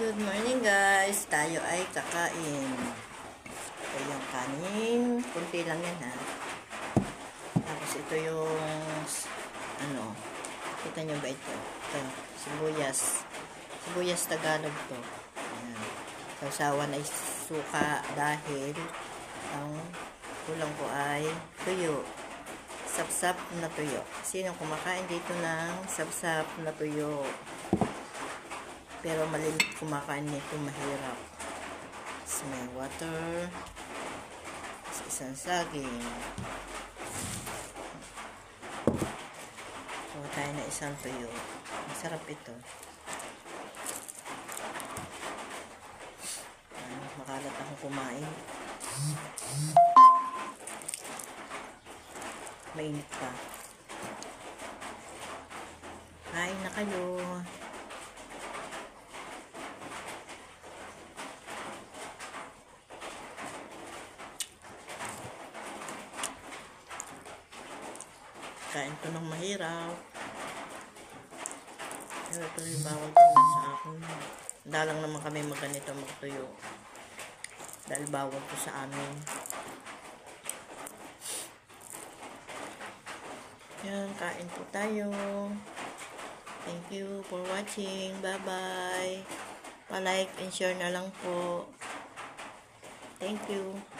Good morning guys. Tayo ay kakain. Ito yung kanin. Kunti lang yan ha. Tapos ito yung ano. Kita nyo ba ito? Ito. Sibuyas. Sibuyas Tagalog to. Ayan. Sausawan ay suka dahil ang kulang ko ay tuyo. Sapsap na tuyo. Sino kumakain dito ng sapsap na tuyo? Pero malilit kumakain nito mahirap. Tapos may water. Tapos isang saging. So, tayo na isang tuyo. Masarap ito. Makalat akong kumain. Mainit pa. Kain na kayo. Kain ko ng mahirap. Pero ito yung bawal ko sa akin. Dalang naman kami magganito magtuyo. Dahil bawal ko sa amin. Yan, kain po tayo. Thank you for watching. Bye-bye. Pa-like and share na lang po. Thank you.